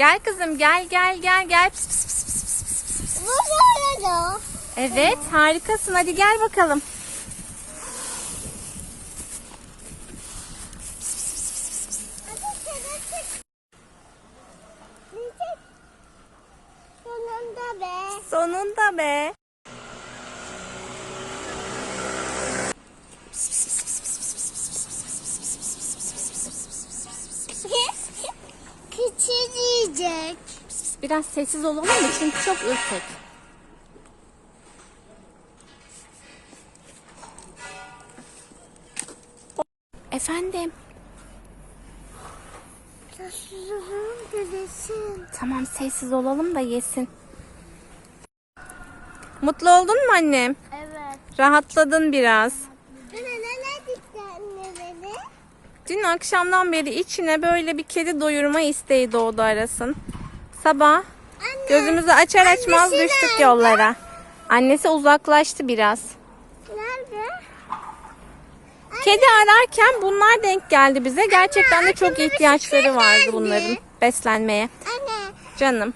Gel kızım gel gel gel gel. Pıs, pıs, pıs, pıs. Bu böyle. Evet harikasın hadi gel bakalım. Sonunda be. Sonunda be. Küçülecek. Biraz sessiz olalım mı çünkü çok ürkek. Efendim. Taşlarım dedesin. Tamam sessiz olalım da yesin. Mutlu oldun mu annem? Evet. Rahatladın biraz. Dün akşamdan beri içine böyle bir kedi doyurma isteği doğdu arasın. Sabah Anne. gözümüzü açar açmaz düştük nerede? yollara. Annesi uzaklaştı biraz. Nerede? Kedi ararken bunlar denk geldi bize. Gerçekten de çok ihtiyaçları vardı geldi. bunların beslenmeye. Anne. Canım.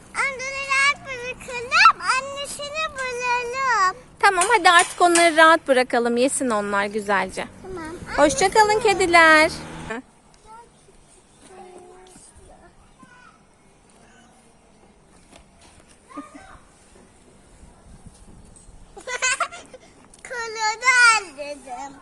Tamam hadi artık onları rahat bırakalım. Yesin onlar güzelce. Tamam. Hoşçakalın kediler. Anladım.